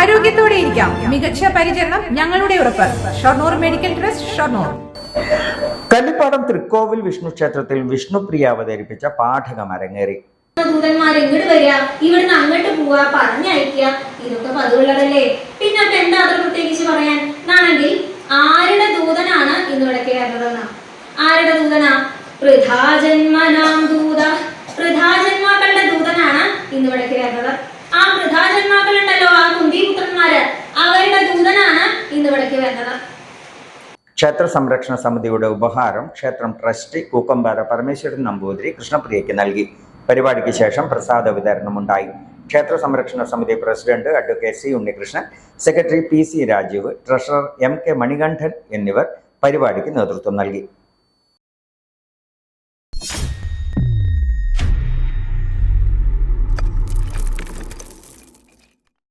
ആരോഗ്യത്തോടെ ഇരിക്കാം. മികച്ച പരിചരണം ഞങ്ങളുടെ ഉറപ്പ്. Shoranur medical trust Shoranur. Kallippadam Thrikkovil Vishnu ക്ഷേത്രത്തിൽ വിഷ്ണുപ്രിയ അവതരിപ്പിച്ച പാഠകം അരങ്ങേറി. ദൂതന്മാർ ഇങ്ങോട്ട് വരിക ഇവിടുന്ന് അങ്ങോട്ട് പോവാ പറഞ്ഞയക്കുക ഇതൊക്കെ പതിവുള്ളതല്ലേ? പിന്നെ അപ്പൊ എന്താ അത്ര പ്രത്യേകിച്ച് പറയാൻ? എന്നാണെങ്കിൽ ആരുടെ ദൂതനാണ് ഇന്ന് ഇവിടേക്ക് വരുന്നതെന്നാ ആരുടെ ദൂതനാ? പൃഥാജന്മനാം ക്ഷേത്ര സംരക്ഷണ സമിതിയുടെ ഉപഹാരം ക്ഷേത്രം ട്രസ്റ്റ് കൂക്കമ്പാറ പരമേശ്വരൻ നമ്പൂതിരി കൃഷ്ണപ്രിയയ്ക്ക് നൽകി. പരിപാടിക്ക് ശേഷം പ്രസാദ വിതരണമുണ്ടായി ക്ഷേത്ര സംരക്ഷണ സമിതി president advocate C Unnikrishnan secretary P C Rajeev treasurer M K Manikandan എന്നിവർ പരിപാടിക്ക് നേതൃത്വം നൽകി.